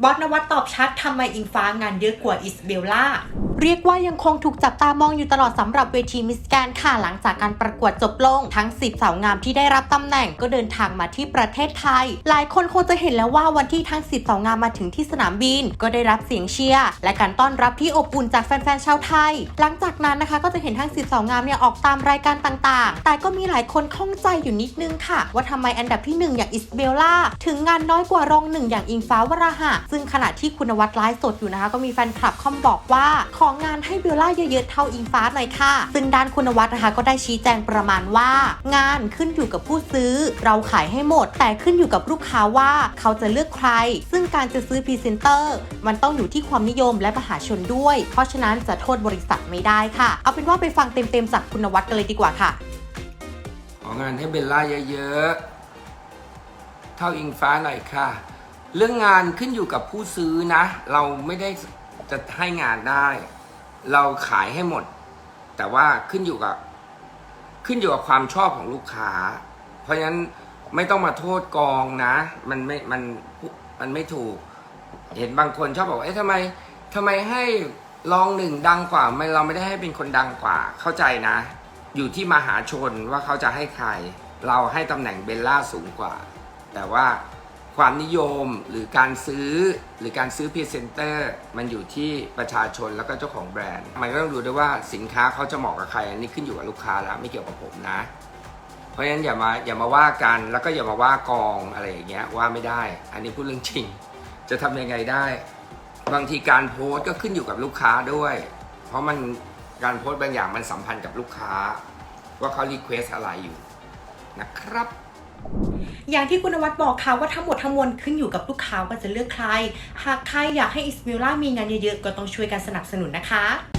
บอสนวัตตอบชัดทำไมอิงฟ้างานเยอะกว่าอิสเบลล่า เรียกว่ายังคงถูกจับตามองอยู่ตลอดสำหรับเวทีมิสแกนค่ะหลังจากการประกวดจบลง ทั้ง 10 สาวงามที่ได้รับตำแหน่งก็เดินทางมาที่ประเทศไทย หลายคนคงจะเห็นแล้วว่าวันที่ทั้ง 10 สาวงามมาถึงที่สนามบิน ก็ได้รับเสียงเชียร์และการต้อนรับที่อบอุ่นจากแฟนๆชาวไทย หลังจากนั้นนะคะก็จะเห็นทั้ง 10 สาวงามเนี่ยออกตามรายการต่างๆ แต่ก็มีหลายคนข้องใจอยู่นิดนึงค่ะ ว่าทำไมอันดับที่หนึ่งอย่างอิสเบลล่าถึงงานน้อยกว่ารองหนึ่งอย่างอิงฟ้าวราหะ ซึ่งขณะที่คุณวัดไลฟ์สดอยู่นะคะ ก็มีแฟนคลับคอมบอกว่าของงานให้เบลล่าเยอะๆเท่าอิงฟ้าหน่อยค่ะ ซึ่งด้านคุณวัดนะคะก็ได้ชี้แจงประมาณว่า งานขึ้นอยู่กับผู้ซื้อ เราขายให้หมด แต่ขึ้นอยู่กับลูกค้าว่าเขาจะเลือกใคร ซึ่งการจะซื้อพรีเซนเตอร์ มันต้องอยู่ที่ความนิยมและมหาชนด้วย เพราะฉะนั้นจะโทษบริษัทไม่ได้ค่ะ เอาเป็นว่าไปฟังเต็มๆจากคุณวัดกันเลยดีกว่าค่ะ ของานให้เบลล่าเยอะๆเท่าอิงฟ้าหน่อยค่ะ เรื่องงานขึ้นอยู่กับผู้ซื้อนะ เราไม่ได้จะให้งานได้ เราขายให้หมด แต่ว่าขึ้นอยู่กับ ขึ้นอยู่กับความชอบของลูกค้า เพราะฉะนั้นไม่ต้องมาโทษกองนะ มันไม่มันมันไม่ถูก เห็นบางคนชอบบอกเอ๊ะทำไมทำไมให้รองหนึ่งดังกว่าไม่เราไม่ได้ให้เป็นคนดังกว่า เข้าใจนะ อยู่ที่มหาชนว่าเขาจะให้ใคร เราให้ตำแหน่งเบลล่าสูงกว่า แต่ว่า ความนิยมหรือการซื้อหรือการซื้อพรีเซนเตอร์มันอยู่ที่ประชาชนแล้วก็เจ้าของแบรนด์ มันก็ต้องดูด้วยว่าสินค้าเขาจะเหมาะกับใครอันนี้ขึ้นอยู่กับลูกค้าแล้วไม่เกี่ยวกับผมนะ เพราะฉะนั้นอย่ามาอย่ามาว่ากันแล้วก็อย่ามาว่ากองอะไรอย่างเงี้ยว่าไม่ได้ อันนี้พูดเรื่องจริง จะทำยังไงได้ บางทีการโพสต์ก็ขึ้นอยู่กับลูกค้าด้วย เพราะมันการโพสต์บางอย่างมันสัมพันธ์กับลูกค้า ว่าเขารีเควสอะไรอยู่นะครับ อย่างที่คุณนวัดบอกค่ะว่าทั้งหมดทั้งมวลขึ้นอยู่กับลูกค้าว่าจะเลือกใคร หากใครอยากให้อิสมิลล่ามีงานเยอะๆ ก็ต้องช่วยกันสนับสนุนนะคะ